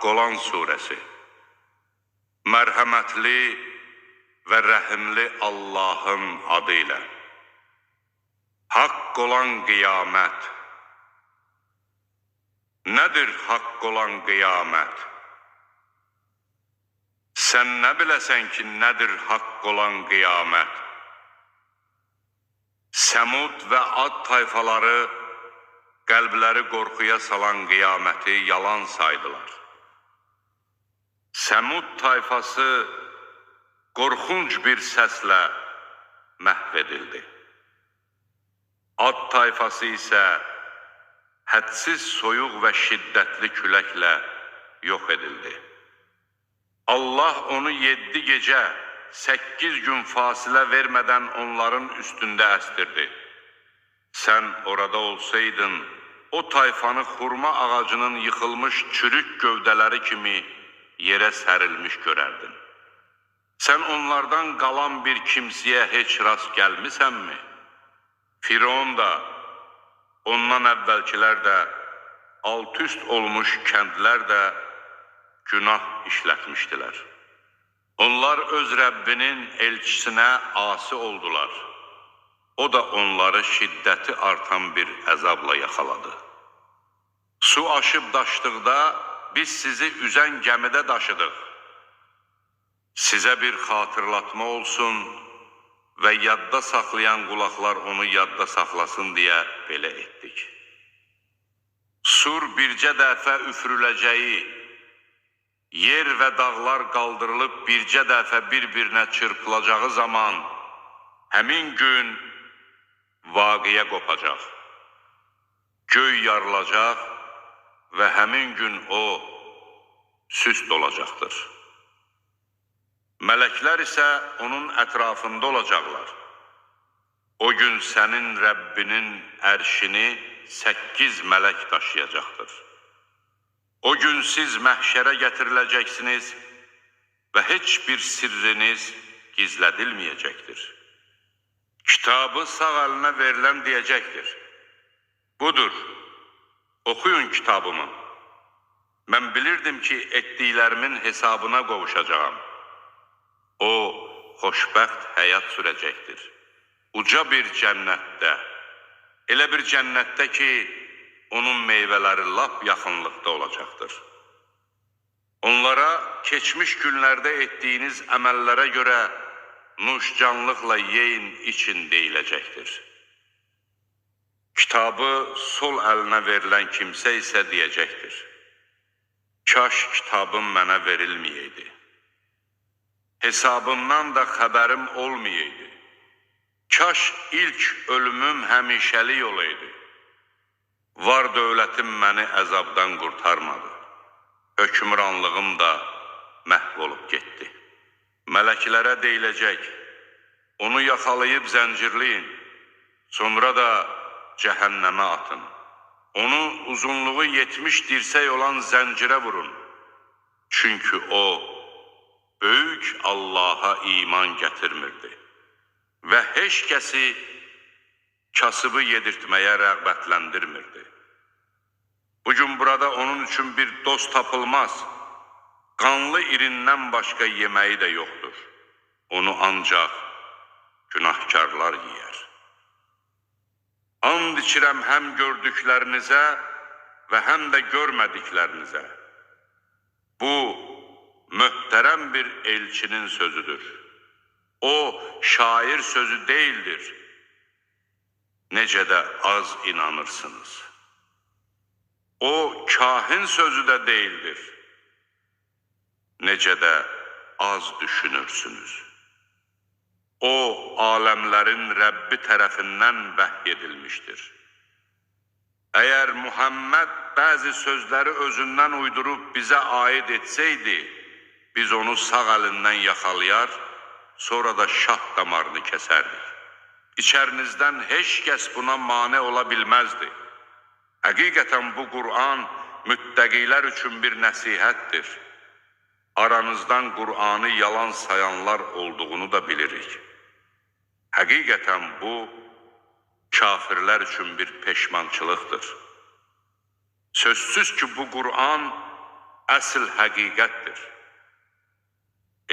Haqq olan surəsi. Mərhəmətli və rəhimli Allahın adı ilə. Haqq olan qiyamət. Nədir haqq olan qiyamət? Sən nə biləsən ki, nədir haqq olan qiyamət? Səmud və Ad tayfaları qəlbləri qorxuya salan qiyaməti yalan saydılar. Səmud tayfası qorxunc bir səslə məhv edildi. Ad tayfası isə hədsiz soyuq və şiddətli küləklə yox edildi. Allah onu yeddi gecə, səkkiz gün fasilə vermədən onların üstündə əstirdi. Sən orada olsaydın, o tayfanı xurma ağacının yıxılmış çürük gövdələri kimi yerə sərilmiş görərdin. Sən onlardan qalan bir kimsəyə heç rast gəlmisənmi? Firon da, ondan əvvəlkilər də, alt üst olmuş kəndlər də günah işlətmişdilər. Onlar öz Rəbbinin elçisinə asi oldular. O da onları şiddəti artan bir əzabla yaxaladı. Su aşıb daşdıqda biz sizi üzən gəmidə daşıdıq. Sizə bir xatırlatma olsun və yadda saxlayan qulaqlar onu yadda saxlasın deyə belə etdik. Sur bircə dəfə üfürüləcəyi, yer və dağlar qaldırılıb bircə dəfə bir-birinə çırpılacağı zaman, həmin gün vaqiyə qopacaq. Göy yarılacaq və həmin gün o süst olacaqdır. Mələklər isə onun ətrafında olacaqlar. O gün sənin Rəbbinin ərşini səkkiz mələk daşıyacaqdır. O gün siz məhşərə gətiriləcəksiniz və heç bir sirriniz gizlədilməyəcəkdir. Kitabı sağ əlinə verilən deyəcəkdir. Budur, oxuyun kitabımı. Mən bilirdim ki, etdiklərimin hesabına qovuşacağam. O, xoşbəxt həyat sürəcəkdir. Uca bir cənnətdə, elə bir cənnətdə ki, onun meyvələri lap yaxınlıqda olacaqdır. Onlara keçmiş günlərdə etdiyiniz əməllərə görə nuşcanlıqla yeyin için deyiləcəkdir. Kitabı sol əlinə verilən kimsə isə deyəcəkdir. Kaş kitabım mənə verilməyəydi. Hesabımdan da xəbərim olmayaydı. Kaş ilk ölümüm həmişəlik olaydı. Var dövlətim məni əzabdan qurtarmadı. Hökmranlığım da məhv olub getdi. Mələklərə deyiləcək, onu yaxalayıb zəncirləyin, sonra da cəhənnəmə atın. Onu uzunluğu 70 dirsək olan zəncirə vurun. Çünki o, böyük Allaha iman gətirmirdi və heç kəsi kasıbı yedirtməyə rəğbətləndirmirdi. Bugün burada onun üçün bir dost tapılmaz, qanlı irindən başqa yeməyi də yoxdur. Onu ancaq günahkarlar yiyər. And içirəm həm gördüklərinizə və həm də görmədiklərinizə. Bu, möhtərəm bir elçinin sözüdür. O, şair sözü deyildir. Necə də az inanırsınız. O, kahin sözü də deyildir. Necə də az düşünürsünüz. O, aləmlərin Rəbbi tərəfindən vəhy edilmişdir. Əgər Muhammed bəzi sözləri özündən uydurub bizə aid etsəydi, biz onu sağ əlindən yaxalayar, sonra da şah damarını kəsərdik. İçərinizdən heç kəs buna mane ola bilməzdi. Həqiqətən bu Qur'an müttəqilər üçün bir nəsihətdir. Aranızdan Qur'anı yalan sayanlar olduğunu da bilirik. Həqiqətən bu, kafirlər üçün bir peşmançılıqdır. Sözsüz ki, bu Qur'an əsl həqiqətdir.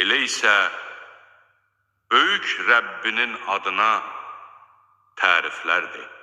Elə isə böyük Rəbbinin adına təriflərdir.